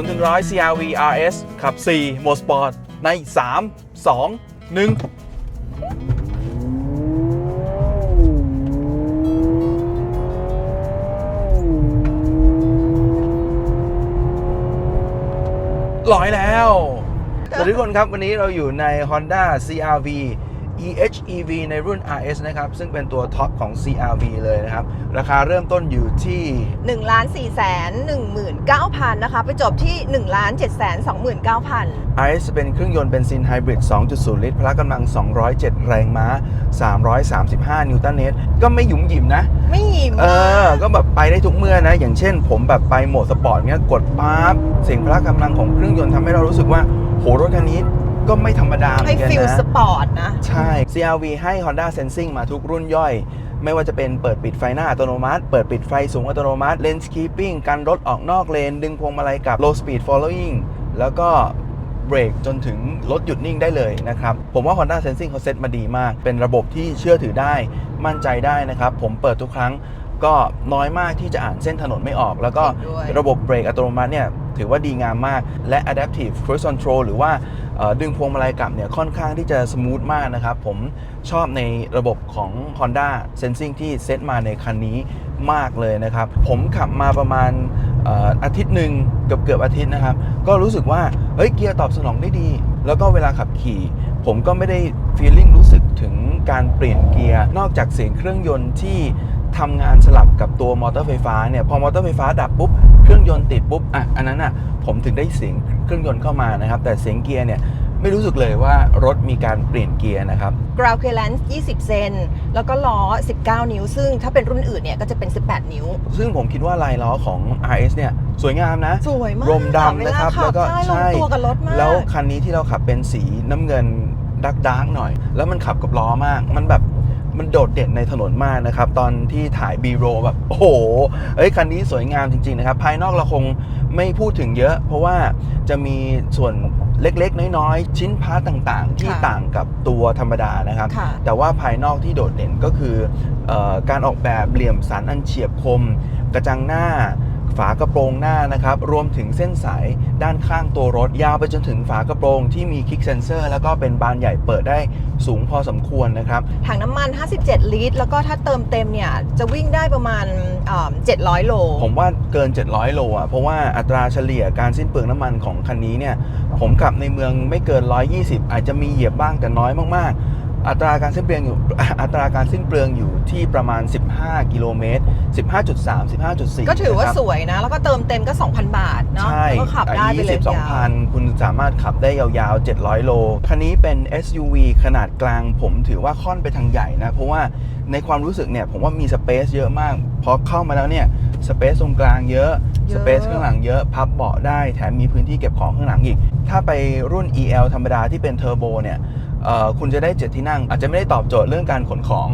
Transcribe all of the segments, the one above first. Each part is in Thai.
0ถึง100 CRV RS ขับ 4 โหมดสปอร์ต ใน 3 2 1ร้อยแล้ว สวัสดีทุกคนครับ วันนี้เราอยู่ใน Honda CRV EHEV ในรุ่น RS นะครับ ซึ่งเป็นตัวท็อปของ CRV เลยนะครับ ราคาเริ่มต้นอยู่ที่1ล้าน4แสน19,000 นะคะ ไปจบที่1ล้าน7แสน29,000 RS จะเป็นเครื่องยนต์เบนซินไฮบริด 2.0 ลิตร พละกำลัง 207 แรงม้า 335 นิวตันเมตร ก็ไม่หยุมหยิมนะ ไม่หิมเออ ก็แบบไปได้ทุกเมื่อนะ อย่างเช่น ผมแบบไปโหมดสปอร์ตเนี้ยกดปั๊บเสียงพละกำลังของเครื่องยนต์ทำให้เรารู้สึกว่าโหรถคันนี้ ก็ไม่ธรรมดาเหมืให้อนกันฟิลนะ สปอร์ตนะ ใช่ CRV ให้ Honda Sensing มาทุกรุ่นย่อย ไม่ว่าจะเป็นเปิดปิดไฟหน้าอัตโนมัติ เปิดปิดไฟสูงอัตโนมัติ Lane Keeping กันรถออกนอกเลน ดึงพวงมาลัยกับ Low Speed Following แล้วก็เบรกจนถึงรถหยุดนิ่งได้เลยนะครับ ผมว่า Honda Sensing เขาเซตมาดีมาก เป็นระบบที่เชื่อถือได้ มั่นใจได้นะครับ ผมเปิดทุกครั้งก็น้อยมากที่จะอ่านเส้นถนนไม่ออก แล้วก็เห็นด้วย ระบบเบรกอัตโนมัติเนี่ยถือว่าดีงามมาก และ Adaptive Cruise Control หรือว่าเอ่อ ดึงพวงมาลัยกลับเนี่ยค่อนข้างที่จะสมูทมากนะครับ ผมชอบในระบบของ Honda Sensing ที่เซตมาในคันนี้มากเลยนะครับ ผมขับมาประมาณอาทิตย์หนึ่งเกือบเกือบอาทิตย์นะครับ ก็รู้สึกว่าเฮ้ยเกียร์ตอบสนองได้ดี แล้วก็เวลาขับขี่ ผมก็ไม่ได้ feeling รู้สึกถึงการเปลี่ยนเกียร์นอกจากเสียงเครื่องยนต์ที่ ทำงานสลับกับตัวมอเตอร์ไฟฟ้าเนี่ยพอมอเตอร์ไฟฟ้าดับปุ๊บเครื่องยนต์ติดปุ๊บอะอันนั้นอะผมถึงได้เสียงเครื่องยนต์เข้ามานะครับ แต่เสียงเกียร์เนี่ยไม่รู้สึกเลยว่ารถมีการเปลี่ยนเกียร์นะครับ ground clearance 20 เซน แล้วก็ล้อ 19 นิ้ว ซึ่งถ้าเป็นรุ่นอื่นเนี่ยก็จะเป็น 18 นิ้ว ซึ่งผมคิดว่าลายล้อของ RS เนี่ยสวยงามนะ สวยมากรมดำนะครับเวลาขัแล้วก็ใช่ลงใช่ตัวกับรถมาก แล้วคันนี้ที่เราขับเป็นสีน้ำเงินดักดาร์กหน่อย แล้วมันขับกับล้อมาก มันแบบ มันโดดเด่นในถนนมากนะครับ ตอนที่ถ่ายบีโรแบบโอ้โหเอ้ยคันนี้สวยงามจริง ๆ นะครับ ภายนอกเราคงไม่พูดถึงเยอะ เพราะว่าจะมีส่วนเล็กๆ น้อยๆ ชิ้นพาร์ตต่างๆ ที่ค่ะต่างกับตัวธรรมดานะครับค่ะแต่ว่าภายนอกที่โดดเด่นก็คือเออการออกแบบเหลี่ยมสันอันเฉียบคม กระจังหน้า ฝากระโปรงหน้านะครับ รวมถึงเส้นสายด้านข้างตัวรถ ยาวไปจนถึงฝากระโปรงที่มีคิกเซนเซอร์แล้วก็เป็นบานใหญ่เปิดได้สูงพอสมควรนะครับ ถังน้ำมัน 57 ลิตร แล้วก็ถ้าเติมเต็มเนี่ย จะวิ่งได้ประมาณเอ่อ700 โล ผมว่าเกิน 700 โลอะ เพราะว่าอัตราเฉลี่ยการสิ้นเปลืองน้ำมันของคันนี้เนี่ย ผมขับในเมืองไม่เกิน 120 อาจจะมีเหยียบบ้างแต่น้อยมากๆ อัตราการสิ้นเปลืองอยู่อัตราการสิ้นเปลืองอยู่ที่ประมาณ 15 กิโลเมตร 15.3 15.4 ก็ถือว่านะครับสวยนะ แล้วก็เติมเต็มก็ 2,000 บาทเนาะใช่แล้วก็ขับได้ไปเลยยี่สิบสองยาวพันคุณสามารถขับได้ยาวๆ 700 โล คันนี้เป็น SUV ขนาดกลางผมถือว่าค่อนไปทางใหญ่นะ เพราะว่าในความรู้สึกเนี่ย ผมว่ามีสเปซเยอะมาก พอเข้ามาแล้วเนี่ยสเปซตรงกลางเยอะเยสอะเปซข้างหลังเยอะ พับเบาะได้ แถมมีพื้นที่เก็บของข้างหลังอีก ถ้าไปรุ่น EL ธรรมดาที่เป็นเทอร์โบเนี่ยเอ่อ คุณจะได้เจ็ดที่นั่ง อาจจะไม่ได้ตอบโจทย์เรื่องการขนของ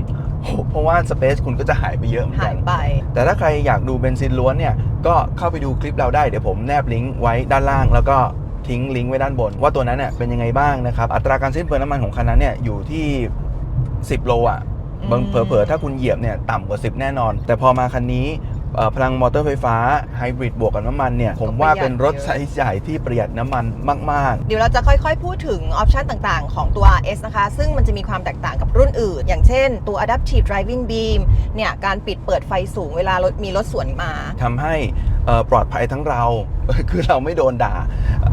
เพราะว่าสเปซคุณก็จะหายไปเยอะเหมือนหากัยนไป แต่ถ้าใครอยากดูเบนซินล้วนเนี่ย ก็เข้าไปดูคลิปเราได้ เดี๋ยวผมแนบลิงก์ไว้ด้านล่าง แล้วก็ทิ้งลิงก์ไว้ด้านบน ว่าตัวนั้นเนี่ยเป็นยังไงบ้างนะครับ อัตราการสิ้นเปลืองน้ำมันของคันนั้นเนี่ยอยู่ที่ 10 โลอะบางอืมเผลอๆถ้าคุณเหยียบเนี่ยต่ำกว่า 10 แน่นอน แต่พอมาคันนี้เอ่อ พลังมอเตอร์ไฟฟ้าไฮบริดบวกกับน้ำมันเนี่ย ผมว่าเป็นรถไซส์ใหญ่ที่ประหยัดน้ำมันมาก ๆ เดี๋ยวเราจะค่อยๆ พูดถึงออปชันต่างๆ ของตัว RS นะคะ ซึ่งมันจะมีความแตกต่างกับรุ่นอื่น อย่างเช่น ตัว Adaptive Driving Beam เนี่ยการปิดเปิดไฟสูงเวลารถมีรถสวนมาทำให้เอ่อปลอดภัยทั้งเรา คือเราไม่โดนด่า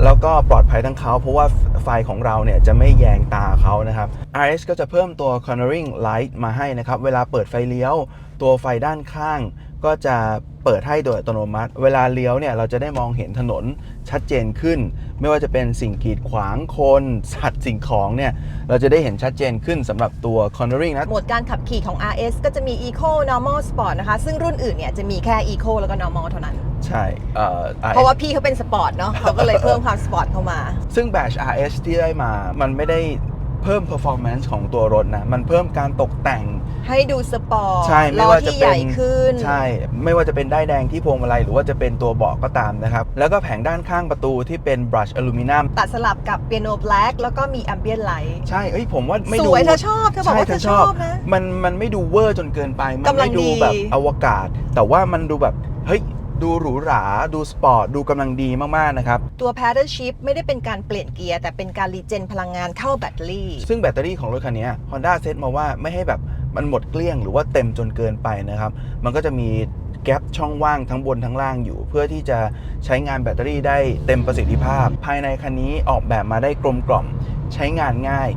แล้วก็ปลอดภัยทั้งเขา เพราะว่าไฟของเราเนี่ยจะไม่แยงตาเขานะครับ RS ก็จะเพิ่มตัว cornering light มาให้นะครับ เวลาเปิดไฟเลี้ยว ตัวไฟด้านข้าง ก็จะเปิดให้โดยอัตโนมัติ เวลาเลี้ยวเนี่ยเราจะได้มองเห็นถนนชัดเจนขึ้น ไม่ว่าจะเป็นสิ่งกีดขวางคนสัตว์สิ่งของเนี่ยเราจะได้เห็นชัดเจนขึ้นสำหรับตัว cornering นะโหมดการขับขี่ของ RS ก็จะมี Eco Normal Sport นะคะ ซึ่งรุ่นอื่นเนี่ยจะมีแค่ Eco แล้วก็ Normal เท่านั้น ใช่เอ่อ RS เพราะว่าพี่เขาเป็นสปอร์ตเนาะเขาก็เลยเพิ่มความสปอร์ตเข้ามา ซึ่ง Batch RS ที่ได้มา มันไม่ได้เพิ่ม performance ของตัวรถนะ มันเพิ่มการตกแต่ง ให้ดูสปอร์ตใช่ไม่ล้อว่าจะที่เป็ใหนญ่ขึ้น ใช่ ไม่ว่าจะเป็นได้ายแดงที่พวงมาลัยหรือว่าจะเป็นตัวเบาะก็ตามนะครับ แล้วก็แผงด้านข้างประตูที่เป็น brush อลูมิเนียมตัดสลับกับเปียโนแบล็กแล้วก็มี ambient light ใช่เอ้ยผมว่าไม่สดู วยเธอชอบเธอบอกว่าใช่เธอชอบนะ มันมันไม่ดูเวอร์จนเกินไป มันกำลัไม่งดูดี แบบอวกาศ แต่ว่ามันดูแบบ เฮ้ย ดูหรูหรา ดูสปอร์ต ดูกำลังดีมาก ๆ นะครับ ตัว paddle shift ไม่ได้เป็นการเปลี่ยนเกียร์แต่เป็นการรีเจนพลังงานเข้าแบตเตอรี่ ซึ่งแบตเตอรี่ของรถคันนี้ Honda เซตมาว่าไม่ให้แบบ มันหมดเกลี้ยงหรือว่าเต็มจนเกินไปนะครับ มันก็จะมีแกลบช่องว่างทั้งบนทั้งล่างอยู่ เพื่อที่จะใช้งานแบตเตอรี่ได้เต็มประสิทธิภาพ ภายในคันนี้ออกแบบมาได้กลมกล่อมใช้งานง่าย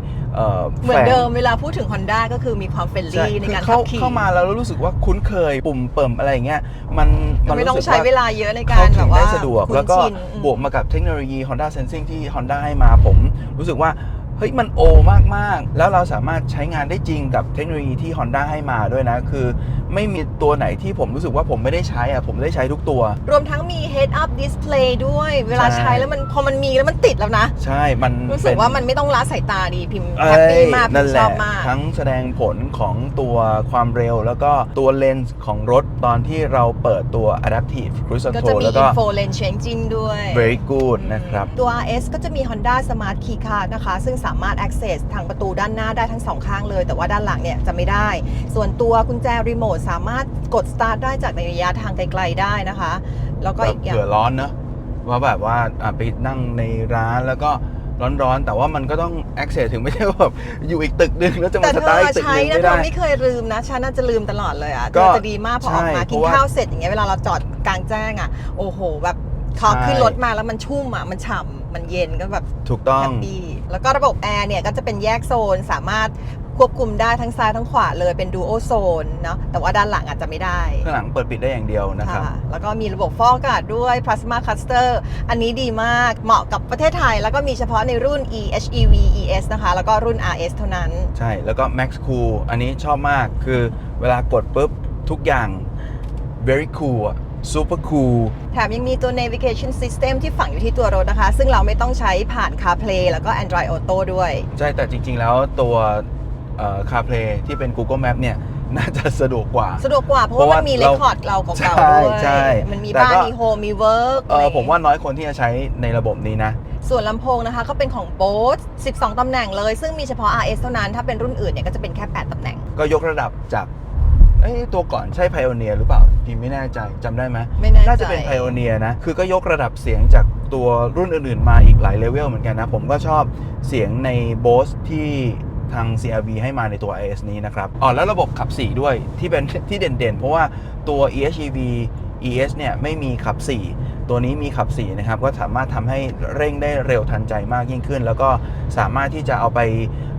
เหมือนเดิมเวลาพูดถึง Honda ก็คือมีความเฟรนใช่ลี่ในคือการขัเข้าบขี่เข้ามาแล้วรู้สึกว่าคุ้นเคยปุ่มเปิ่มอะไรอย่างเงี้ยมันมันไม่รู้ต้องสึกใช้ว่าเวลาเยอะในกาเข้ารแบถึบงว่าได้สะดวกคุ้นแล้วก็ชินบวกมากับเทคโนโลยี Honda Sensing ที่ Honda ให้มาผม รู้สึกว่า เฮ้ยมันโอมากๆ แล้วเราสามารถใช้งานได้จริงกับเทคโนโลยีที่ Honda ให้มาด้วยนะ คือไม่มีตัวไหนที่ผมรู้สึกว่าผมไม่ได้ใช้อะผมได้ใช้ทุกตัว รวมทั้งมี head up display ด้วย เวลาใช่ใช้แล้วมันพอมันมีแล้วมันติดแล้วนะ ใช่ มันรู้สึกเป็ว่ามันไม่ต้องละสายตาดีพิมพ์เอ้แฮปปี้ยมากพินั่มนพ์แหชอละบมาก ทั้งแสดงผลของตัวความเร็ว แล้วก็ตัวเลนส์ของรถตอนที่เราเปิดตัว Adaptive Cruise ก็จะ Control มีแล้วก็ info lane changing ด้วย very good นะครับ ตัว RS ก็จะมี Honda Smart Key Card นะคะ ซึ่งสามารถ access ทางประตูด้านหน้าได้ทั้งสองข้างเลย แต่ว่าด้านหลังเนี่ยจะไม่ได้ ส่วนตัวกุญแจรีโมทสามารถกด start ได้จากในระยะทางไกลๆได้นะคะ แล้วก็อีกอย่างเผื่อร้อนเนอะว่าแบบว่าอะไปนั่งในร้านแล้วก็ร้อนๆ แต่ว่ามันก็ต้อง access ถึงไม่ใช่ว่าแบบอยู่อีกตึกหนึง แล้วจะแต่มาสเธตาร์ทออีกตึกใช้หนึงนะไม่เธได้อไม่เคยลืมนะฉันน่าจะลืมตลอดเลยอะเธก็อจะดีมากพอออกมาใช่กินเพราะว่าข้าวเสร็จอย่างเงี้ยเวลาเราจอดกลางแจ้งอะโอ้โหแบบพอใช่ขึ้นรถมาแล้วมันชุ่มอะมันฉ่ำมันเย็นก็แบบถูกต้อง แฮปปี้แล้วก็ระบบแอร์เนี่ยก็จะเป็นแยกโซนสามารถควบคุมได้ทั้งซ้ายทั้งขวาเลยเป็นดูโอโซนเนาะแต่ว่าด้านหลังอาจจะไม่ได้ข้างหลังเปิดปิดได้อย่างเดียวนะครับค่ะแล้วก็มีระบบฟอกอากาศด้วย Plasma Cluster อันนี้ดีมากเหมาะกับประเทศไทย แล้วก็มีเฉพาะในรุ่น EHEV ES นะคะ แล้วก็รุ่น RS เท่านั้น ใช่แล้วก็ Max Cool อันนี้ชอบมากคือเวลากดปุ๊บทุกอย่าง very cool อะ super cool แถมยังมีตัว navigation system ที่ฝังอยู่ที่ตัวรถนะคะ ซึ่งเราไม่ต้องใช้ผ่าน CarPlay แล้วก็ Android Auto ด้วย ใช่ แต่จริง ๆ แล้วตัวเอ่อ CarPlay ที่เป็น Google Map เนี่ย น่าจะสะดวกกว่า สะดวกกว่าเพราะเพราะว่าว่ามันมีเรา record เราเก่าใช่ๆด้วยใช่มันมีแต่บ้าน ก็ มี home มี work เออผมว่าน้อยคนที่จะใช้ในระบบนี้นะ ส่วนลำโพงนะคะก็เป็นของ Bose 12 ตำแหน่งเลย ซึ่งมีเฉพาะ RS เท่านั้น ถ้าเป็นรุ่นอื่นเนี่ยก็จะเป็นแค่ 8 ตำแหน่ง ก็ยกระดับจาก เอ้ยตัวก่อนใช่ Pioneer หรือเปล่าพี่ไม่แน่ใจจำได้ไหมไม่แน่ใจ น่าจะเป็น Pioneer นะ คือก็ยกระดับเสียงจากตัวรุ่นอื่นๆ มาอีกหลายเลเวลเหมือนกันนะ ผมก็ชอบเสียงใน Bose ที่ทาง CRV ให้มาในตัว IS นี้นะครับอ๋อแล้วระบบขับ 4 ด้วยที่เป็นที่เด่นๆ เพราะว่าตัว EHEV ES เนี่ยไม่มีขับ 4 ตัวนี้มีขับ4นะครับก็สามารถทำให้เร่งได้เร็วทันใจมากยิ่งขึ้น แล้วก็สามารถที่จะเอาไป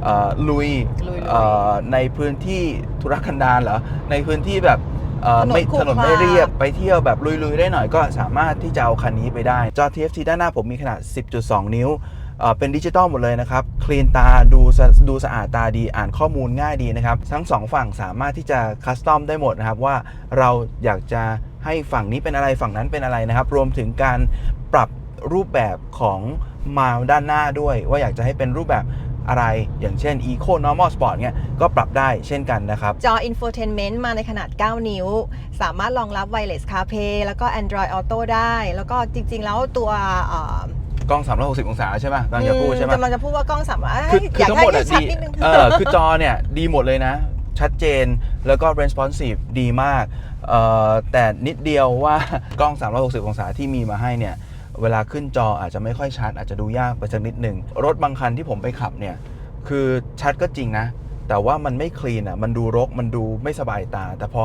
เอ่อลุยลุยๆเอ่อในพื้นที่ธุรกันดารเหรอในพื้นที่แบบเอ่อถนนไม่ขรุถนนขระไม่เรียบไปเที่ยวแบบลุยๆได้หน่อยก็สามารถที่จะเอาคันนี้ไปได้ จอ TFT ด้านหน้าผมมีขนาด 10.2 นิ้วเอ่อเป็นดิจิตอลหมดเลยนะครับ คลีนตาดูสะดูสะอาดตาดีอ่านข้อมูลง่ายดีนะครับ ทั้งสองฝั่งสามารถที่จะคัสตอมได้หมดนะครับ ว่าเราอยากจะ ให้ฝั่งนี้เป็นอะไรฝั่งนั้นเป็นอะไรนะครับ รวมถึงการปรับรูปแบบของมาด้านหน้าด้วย ว่าอยากจะให้เป็นรูปแบบอะไร อย่างเช่น Eco Normal Sport เนี่ยก็ปรับได้เช่นกันนะครับ จอ infotainment มาในขนาด 9 นิ้ว สามารถรองรับ wireless CarPlay แล้วก็ Android Auto ได้ แล้วก็จริง ๆ แล้วตัวเอ่อกล้อง 360 องศาใช่ไหมกำลังจะพูดใช่ไหมกำลังจะพูดว่ากล้องสามารถคือคืออยากทั้งให้หมดอะชัดดีนิดนึงเออคือจอเนี่ยดีหมดเลยนะ ชัดเจน แล้วก็ responsive ดีมาก แต่นิดเดียวว่ากล้อง 360 องศาที่มีมาให้เนี่ย เวลาขึ้นจออาจจะไม่ค่อยชัด อาจจะดูยากไปสักนิดหนึ่ง รถบางคันที่ผมไปขับเนี่ย คือชัดก็จริงนะ แต่ว่ามันไม่คลีนอะ มันดูรก มันดูไม่สบายตา แต่พอ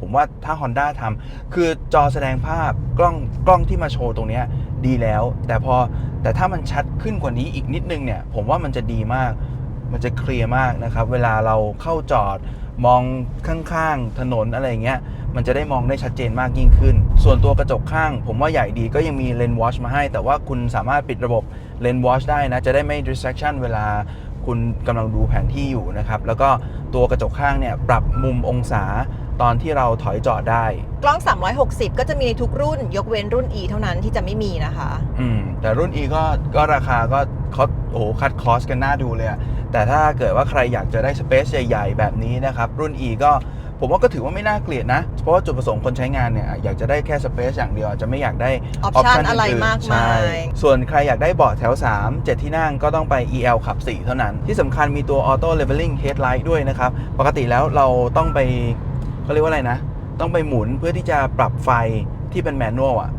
ผมว่าถ้า Honda ทำคือจอแสดงภาพกล้องกล้องที่มาโชว์ตรงเนี้ยดีแล้ว แต่พอแต่ถ้ามันชัดขึ้นกว่านี้อีกนิดนึงเนี่ย ผมว่ามันจะดีมาก มันจะเคลียร์มากนะครับ เวลาเราเข้าจอดมองข้างๆถนนอะไรเงี้ย มันจะได้มองได้ชัดเจนมากยิ่งขึ้น ส่วนตัวกระจกข้าง ผมว่าใหญ่ดีก็ยังมีเลนส์วอชมาให้ แต่ว่าคุณสามารถปิดระบบเลนส์วอชได้นะ จะได้ไม่ distraction เวลาคุณกำลังดูแผนที่อยู่นะครับ แล้วก็ตัวกระจกข้างเนี่ยปรับมุมองศา ตอนที่เราถอยจอดได้ กล้อง 360 ก็จะมีในทุกรุ่น ยกเว้นรุ่น E เท่านั้นที่จะไม่มีนะคะ อืม แต่รุ่น E ก็ก็ราคาก็เขาโอ้โหคัดคอสกันน่าดูเลยอะแต่ถ้าเกิดว่าใครอยากจะได้สเปซใหญ่ๆ แบบนี้นะครับ รุ่น E ก็ผมว่าก็ถือว่าไม่น่าเกลียดนะ เพราะว่าจุดประสงค์คนใช้งานเนี่ย อยากจะได้แค่สเปซอย่างเดียวอาจจะไม่อยากได้ Option อะไรนๆมากมาย ใช่ส่วนใครอยากได้เบาะแถว 3 7 ที่นั่งก็ต้องไป EL ขับ 4 เท่านั้น ที่สำคัญมีตัว Auto Leveling Headlight ด้วยนะครับ ปกติแล้วเราต้องไป เขาเรียกว่าอะไรนะ ต้องไปหมุนเพื่อที่จะปรับไฟที่เป็นแมนนวลอะ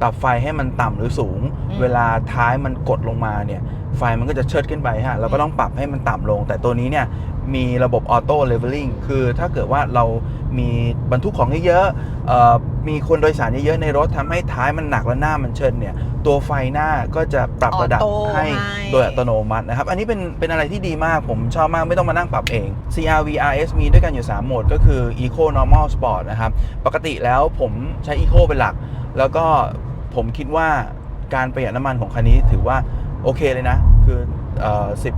ปรับไฟให้มันต่ำหรือสูงอืมเวลาท้ายมันกดลงมาเนี่ย ไฟมันก็จะเชิดขึ้นไปฮะเราก็ต้องปรับให้มันต่ำลง แต่ตัวนี้เนี่ยมีระบบออโต้เลเวลลิ่งคือถ้าเกิดว่าเรามีบรรทุกของเยอะๆมีคนโดยสารเยอะๆในรถทำให้ท้ายมันหนักและหน้ามันเชิดเนี่ยตัวไฟหน้าก็จะปรับระดับให้ให้โดยอัตโนมัตินะครับ อันนี้เป็นเป็นอะไรที่ดีมากผมชอบมากไม่ต้องมานั่งปรับเอง CRV RS มีด้วยกันอยู่ 3 โหมด ก็คือ Eco Normal Sport นะครับ ปกติแล้วผมใช้ Eco เป็นหลัก แล้วก็ผมคิดว่าการประหยัดน้ำมันของคันนี้ถือว่า โอเคเลยนะ คือ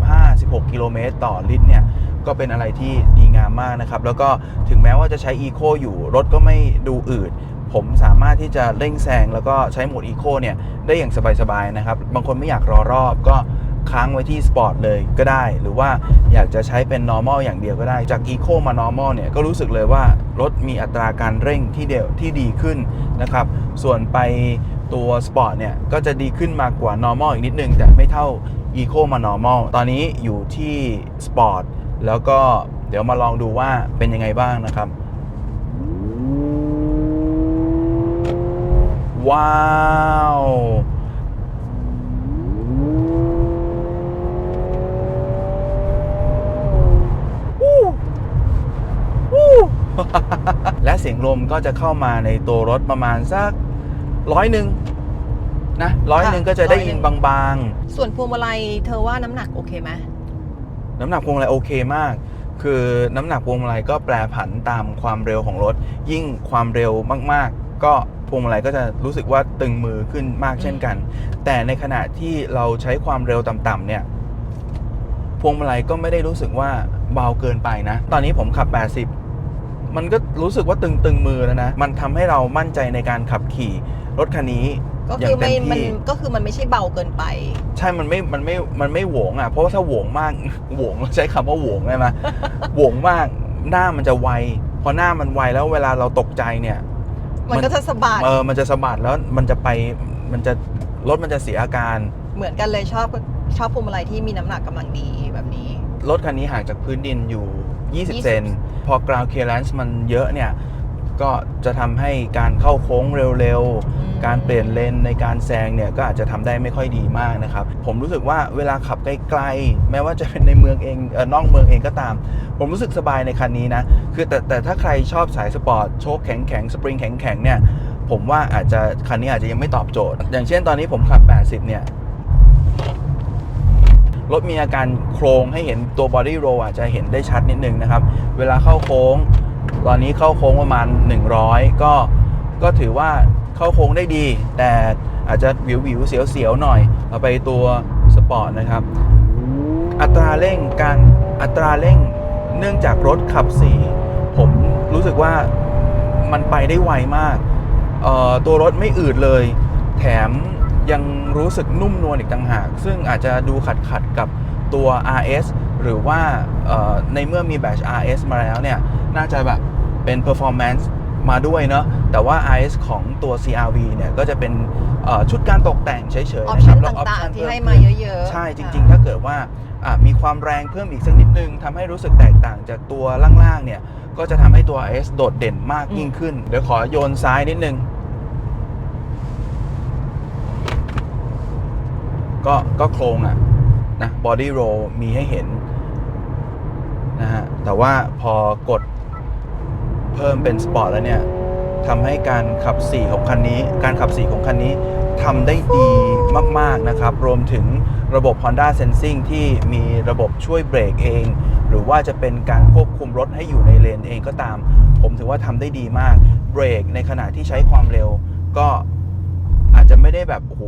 15-16 กิโลเมตรต่อลิตรเนี่ย ก็เป็นอะไรที่ดีงามมากนะครับ แล้วก็ถึงแม้ว่าจะใช้ Eco อยู่ รถก็ไม่ดูอืด ผมสามารถที่จะเร่งแซงแล้วก็ใช้โหมด Eco เนี่ย ได้อย่างสบายๆนะครับ บางคนไม่อยากรอรอบก็ ค้างไว้ที่ Sport เลยก็ได้ หรือว่าอยากจะใช้เป็น Normal อย่างเดียวก็ได้ จาก Eco มา Normal เนี่ยก็รู้สึกเลยว่ารถมีอัตราการเร่งที่เดียวที่ดีขึ้นนะครับ ส่วนไปตัว Sport เนี่ยก็จะดีขึ้นมากกว่า Normal อีกนิดนึง แต่ไม่เท่า Eco มา Normal ตอนนี้อยู่ที่ Sport แล้วก็เดี๋ยวมาลองดูว่าเป็นยังไงบ้างนะครับ ว้าววู้ และเสียงลมก็จะเข้ามาในตัวรถประมาณสักร้อยหนึ่งนะร้อยหนึ่งก็จะได้ยินบางส่วนพวงมาลัยเธอว่าน้ำหนักโอเคไหมๆน้ำหนักพวงมาลัยโอเคมาก คือน้ำหนักพวงมาลัยก็แปรผันตามความเร็วของรถ ยิ่งความเร็วมากๆ ก็พวงมาลัยก็จะรู้สึกว่าตึงมือขึ้นมากเช่นกัน แต่ในขณะที่เราใช้ความเร็วต่ำๆเนี่ยพวงมาลัยก็ไม่ได้รู้สึกว่าเบาเกินไปนะ ตอนนี้ผมขับ 80 มันก็รู้สึกว่าตึงๆมือแล้วนะ มันทำให้เรามั่นใจในการขับขี่รถคันนี้ก็อย่าคืงอเต็ไม่มมันที่ก็คือมันไม่ใช่เบาเกินไป ใช่มันไม่มันไม่มันไม่โหวงอะเพราะว่าถ้าโหวงมากโหวงเราใช้คำว่าโหวงได้ไหมโหวงมากหน้ามันจะไวพอหน้ามันไวแล้วเวลาเราตกใจเนี่ย มันก็จะสะบัดเออมันจะสะบัดแล้วมันจะไปมันจะรถมันจะเสียอาการ เหมือนกันเลยชอบชอบพวงมาลัยที่มีน้ำหนักกำลังดีแบบนี้ รถคันนี้ห่างจากพื้นดินอยู่ 20 20 เซน พอ ground clearance มันเยอะเนี่ย ก็จะทำให้การเข้าโค้งเร็วอืมๆการเปลี่ยนเลนในการแซงเนี่ย ก็อาจจะทำได้ไม่ค่อยดีมากนะครับ ผมรู้สึกว่าเวลาขับไกลๆ แม้ว่าจะเป็นในเมืองเองเออนอกเมืองเองก็ตาม ผมรู้สึกสบายในคันนี้นะ คือแต่แต่ถ้าใครชอบสายสปอร์ตโชคแข็งๆ สปริงแข็งๆ เนี่ยผมว่าอาจจะคันนี้อาจจะยังไม่ตอบโจทย์ อย่างเช่นตอนนี้ผมขับ 80 เนี่ย รถมีอาการโครงให้เห็นตัวบอดี้โรอาจจะเห็นได้ชัดนิดนึงนะครับ เวลาเข้าโค้ง ตอนนี้เข้าโค้งประมาณ 100 ก็ก็ถือว่าเข้าโค้งได้ดี แต่อาจจะวิววิวๆเสียวเสียวๆหน่อยเอาไปตัวสปอร์ตนะครับ อัตราเร่งการอัตราเร่งเนื่องจากรถขับ 4 ผมรู้สึกว่ามันไปได้ไวมาก ตัวรถไม่อืดเลย แถม ยังรู้สึกนุ่มนวลอีกต่างหาก ซึ่งอาจจะดูขัดขัดๆกับตัว RS หรือว่าเอ่อในเมื่อมีแบต RS มาแล้วเนี่ย น่าจะแบบเป็น performance มาด้วยเนาะแต่ว่า RS ของตัว CRV เนี่ย ก็จะเป็นเอ่อชุดการตกแต่งเฉยอๆอปนะคชั่รันบแล้วต่าง option ๆที่เพิ่มให้ขึ้นมาเยอะๆ ใช่จค่ะริงๆ ถ้าเกิดว่าอะมีความแรงเพิ่มอีกสักนิดนึงทำให้รู้สึกแตกต่างจากตัวล่างๆเนี่ย ก็จะทำให้ตัว S โดดเด่นมากยิ่งขึ้น เดี๋ยวขอโยนซ้ายนิดนึง ก็ก็โครงอะนะบอดี้โรมีให้เห็นนะฮะแต่ว่าพอกดเพิ่มเป็นสปอร์ตแล้วเนี่ยทำให้การขับ4ของคันนี้ การขับ4ของคันนี้ทำได้ดีมาก ๆ นะครับ รวมถึงระบบ Honda Sensing ที่มีระบบช่วยเบรกเอง หรือว่าจะเป็นการควบคุมรถให้อยู่ในเลนเองก็ตาม ผมถือว่าทำได้ดีมาก เบรกในขณะที่ใช้ความเร็ว ก็อาจจะไม่ได้แบบโอ้โห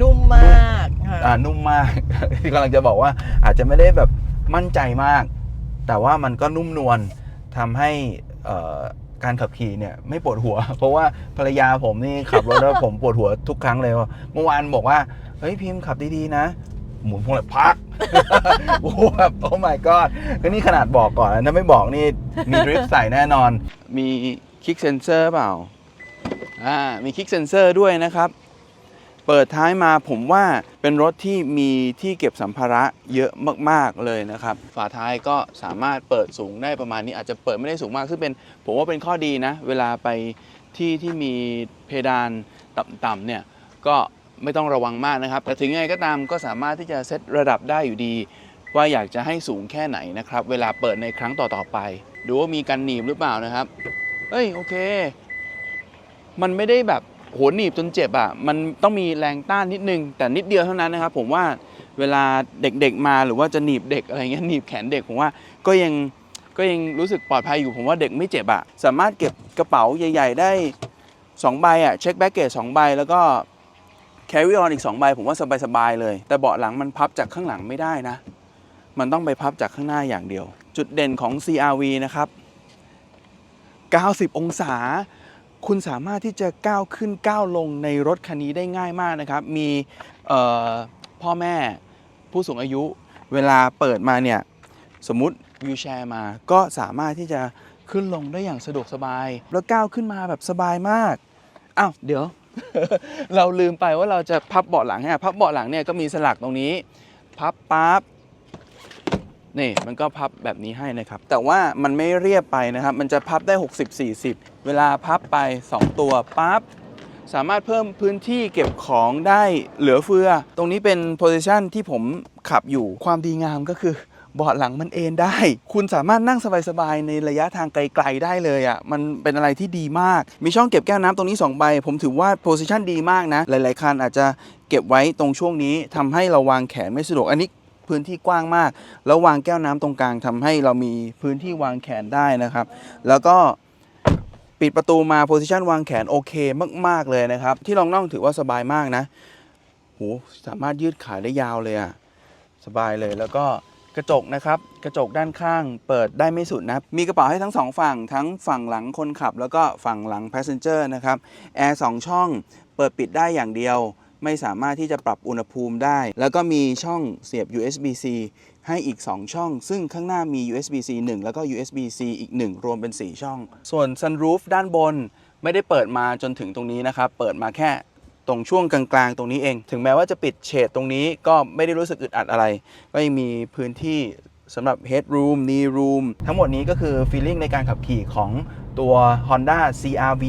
นุ่มมากค่ะอ่านุ่มมาก ที่กำลังจะบอกว่าอาจจะไม่ได้แบบมั่นใจมาก แต่ว่ามันก็นุ่มนวลทำให้เอ่อการขับขี่เนี่ยไม่ปวดหัว เพราะว่าภรรยาผมนี่ขับรถแล้วผมปวดหัวทุกครั้งเลยว่าเมื่อวานบอกว่าเฮ้ยพิมพ์ขับดีๆนะ หมุนพวงเลยพักโอ้โหแบบโอ้ my god ก็นี่ขนาดบอกก่อนนะถ้าไม่บอกนี่มีดริฟต์ใส่แน่นอน มีคิกเซนเซอร์เปล่าอ่ามีคิกเซนเซอร์ด้วยนะครับ เปิดท้ายมาผมว่าเป็นรถที่มีที่เก็บสัมภาระเยอะมากๆเลยนะครับ ฝาท้ายก็สามารถเปิดสูงได้ประมาณนี้อาจจะเปิดไม่ได้สูงมากซึ่งเป็นผมว่าเป็นข้อดีนะ เวลาไปที่ที่มีเพดานต่ำๆเนี่ยก็ไม่ต้องระวังมากนะครับ แต่ถึงยังไงก็ตามก็สามารถที่จะเซตระดับได้อยู่ดี ว่าอยากจะให้สูงแค่ไหนนะครับ เวลาเปิดในครั้งต่อๆไป ดูว่ามีการหนีบหรือเปล่านะครับเอ้ยโอเค มันไม่ได้แบบ โหหนีบจนเจ็บอะ่ะมันต้องมีแรงต้านนิดนึง แต่นิดเดียวเท่านั้นนะครับ ผมว่าเวลาเด็กๆมาหรือว่าจะหนีบเด็กอะไรเงี้ยหนีบแขนเด็กผมว่าก็ยังก็ยังรู้สึกปลอดภัยอยู่ผมว่าเด็กไม่เจ็บอะ่ะสามารถเก็บกระเป๋าใหญ่ ๆ ได้สองใบอะ่ะเช็คแบ็กเกจสองใบแล้วก็ carry on อีก2ใบผมว่าสบายๆเลย แต่เบาะหลังมันพับจากข้างหลังไม่ได้นะ มันต้องไปพับจากข้างหน้าอย่างเดียว จุดเด่นของ CRV นะครับ 90 องศา คุณสามารถที่จะก้าวขึ้นก้าวลงในรถคันนี้ได้ง่ายมากนะครับ มีพ่อแม่ผู้สูงอายุเวลาเปิดมาเนี่ยสมมุติวิวแชร์มา ก็สามารถที่จะขึ้นลงได้อย่างสะดวกสบาย แล้วก้าวขึ้นมาแบบสบายมากอ้าวเดี๋ยว เราลืมไปว่าเราจะพับเบาะหลังเนี่ยพับเบาะหลังเนี่ยก็มีสลักตรงนี้ พับปั๊บ นี่มันก็พับแบบนี้ให้นะครับ แต่ว่ามันไม่เรียบไปนะครับ มันจะพับได้ 60 40 เวลาพับไป 2 ตัวปั๊บสามารถเพิ่มพื้นที่เก็บของได้เหลือเฟือ ตรงนี้เป็นโพซิชันที่ผมขับอยู่ความดีงามก็คือเบาะหลังมันเอนได้ คุณสามารถนั่งสบายๆ ในระยะทางไกลๆได้เลยอะ่ะ มันเป็นอะไรที่ดีมาก มีช่องเก็บแก้วน้ำตรงนี้2ใบ ผมถือว่าโพซิชันดีมากนะ หลายๆคันอาจจะเก็บไว้ตรงช่วงนี้ทำให้เราวางแขนไม่สะดวก อันนี้ พื้นที่กว้างมาก แล้ววางแก้วน้ำตรงกลางทำให้เรามีพื้นที่วางแขนได้นะครับ แล้วก็ปิดประตูมาโพซิชันวางแขนโอเคมาก ๆ เลยนะครับ ที่รองน่องถือว่าสบายมากนะโหสามารถยืดขาได้ยาวเลยอะสบายเลยแล้วก็กระจกนะครับกระจกด้านข้างเปิดได้ไม่สุดนะมีกระเป๋าให้ทั้งสองฝั่งทั้งฝั่งหลังคนขับ แล้วก็ฝั่งหลัง passenger นะครับแอร์สองช่องเปิดปิดได้อย่างเดียว ไม่สามารถที่จะปรับอุณหภูมิได้ แล้วก็มีช่องเสียบ USB-C ให้อีก 2 ช่อง ซึ่งข้างหน้ามี USB-C 1 แล้วก็ USB-C อีก 1 รวมเป็น 4 ช่อง ส่วน sunroof ด้านบนไม่ได้เปิดมาจนถึงตรงนี้นะครับ เปิดมาแค่ตรงช่วงกลางๆ ตรงนี้เอง ถึงแม้ว่าจะปิดเฉดตรงนี้ก็ไม่ได้รู้สึกอึดอัดอะไร ก็ยังมีพื้นที่สำหรับ headroom knee room ทั้งหมดนี้ก็คือ feeling ในการขับขี่ของตัว Honda CRV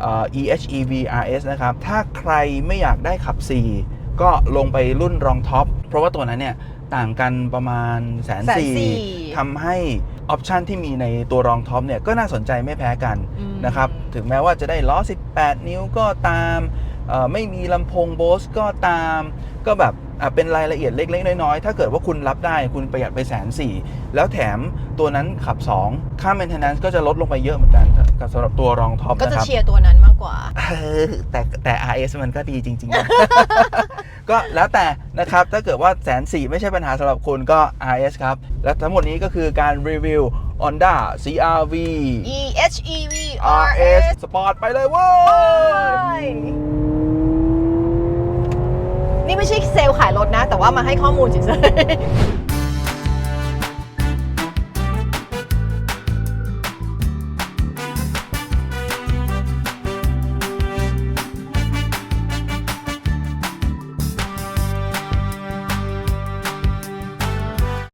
เอ่อ EHEV RS นะครับ ถ้าใครไม่อยากได้ขับ 4 ก็ลงไปรุ่นรองท็อป เพราะว่าตัวนั้นเนี่ยต่างกันประมาณแสนสี่140,000ทำให้ออปชันที่มีในตัวรองท็อปเนี่ยก็น่าสนใจไม่แพ้กันอืมนะครับ ถึงแม้ว่าจะได้ล้อ 18 นิ้วก็ตามเอ่อไม่มีลำโพงโบสก็ตาม ก็แบบอะ เป็นรายละเอียดเล็ก ๆ น้อยๆ ถ้าเกิดว่าคุณรับได้คุณประหยัดไปแสนสี่แล้วแถมตัวนั้นขับ 2 ค่า maintenance ก็จะลดลงไปเยอะเหมือนกันกับสำหรับตัวรองท็อปก็นะจะครับเชียร์ตัวนั้นมากกว่าเออแต่แต่ RS มันก็ดีจริงๆนะก็แล้วแต่นะครับ ถ้าเกิดว่าแสนสี่ไม่ใช่ปัญหาสำหรับคุณก็ RS ครับ และทั้งหมดนี้ก็คือการรีวิว Honda CRV EHEV RS RS สปอร์ตไปเลยเว้ย นี่ไม่ใช่เซลล์ขายรถนะ แต่ว่ามาให้ข้อมูลเฉยๆ